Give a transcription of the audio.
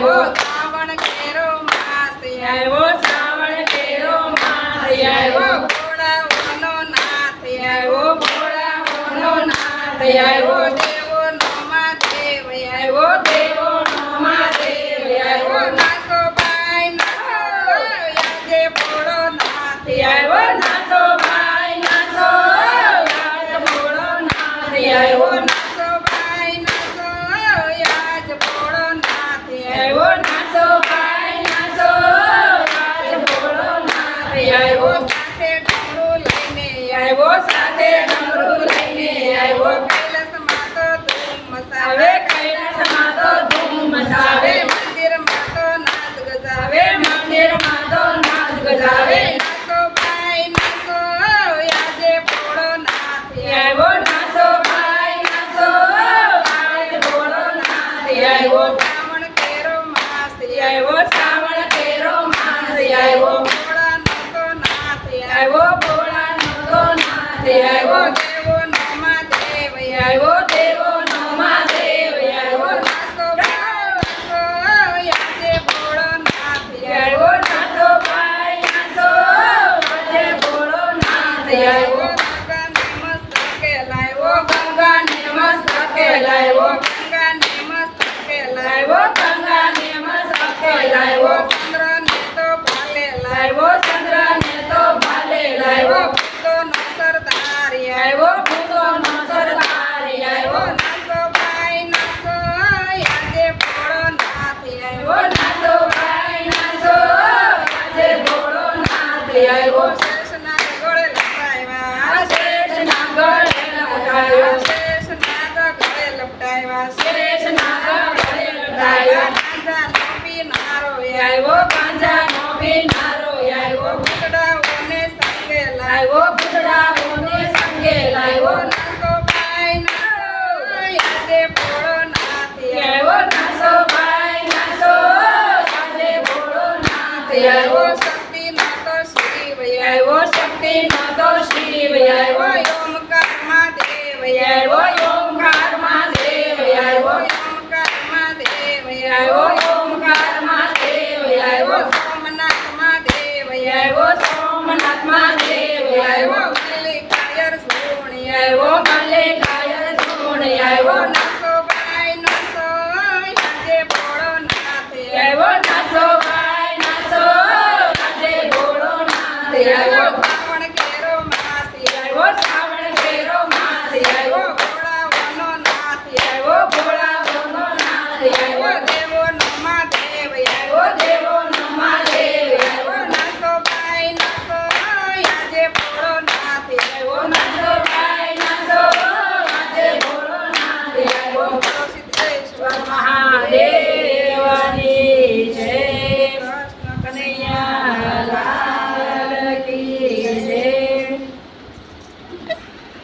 આવ્યો શ્રાવણ કેરો માસ આવ્યો. શ્રાવણ કેરો માસ આવ્યો. ભોળાઓનો નાથ આવ્યો. ભોળાઓનો નાથ આવ્યો. આવ્યો શ્રાવણ તેરો માસ આવ્યો. ભોળા નતો નાથ આવ્યો ભોળા નતો નાથ આવ્યો દેવો નમા દેવ આવ્યો ભીનારો આવ્યો ભૂતડાઓને સંગે લાવ્યો. ભૂતડાઓને સંગે લાવ્યો. નાસો ભાઈ નાસો યાદે પોળો નાથી આવ્યો. નાસો ભાઈ નાસો યાદે પોળો નાથી આવ્યો. શક્તિ નાતો શિવ આવ્યો. શક્તિ નાતો શિવ આવ્યો. ઓમકાર મહાદેવ આવ્યો. Yeah.